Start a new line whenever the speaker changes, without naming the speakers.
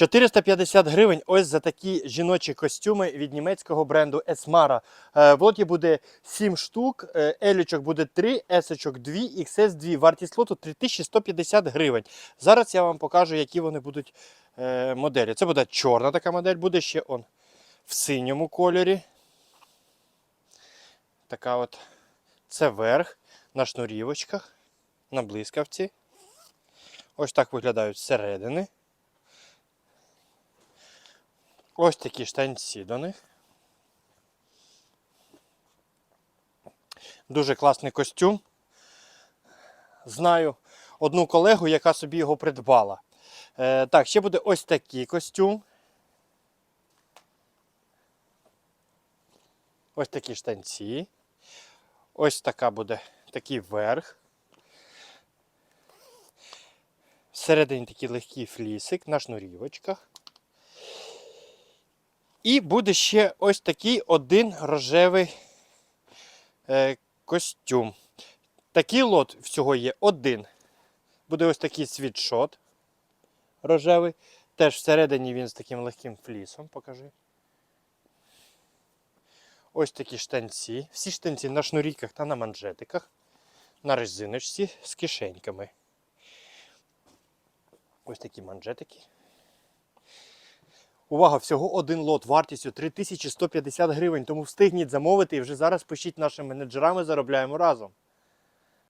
450 гривень ось за такі жіночі костюми від німецького бренду Esmara. Е, В лоті буде 7 штук, е, елючок буде 3, есочок 2, XS 2. Вартість лоту 3150 гривень. Зараз я вам покажу, які вони будуть е, моделі. Це буде чорна така модель, буде ще он в синьому кольорі. Така от. Це верх на шнурівочках, на блискавці. Ось так виглядають зсередини. Ось такі штанці до них. Дуже класний костюм. Знаю одну колегу, яка собі його придбала. Е, так, ще буде ось такий костюм. Ось такі штанці. Ось така буде такий верх. Всередині такий легкий флісик на шнурівочках. І буде ще ось такий один рожевий е, костюм. Такий лот всього є один. Буде ось такий світшот рожевий. Теж всередині він з таким легким флісом. Покажи. Ось такі штанці. Всі штанці на шнуріках та на манжетиках. На резиночці з кишеньками. Ось такі манжетики. Увага, всього один лот вартістю 3150 гривень, тому встигніть замовити і вже зараз пишіть нашим менеджерам і заробляємо разом.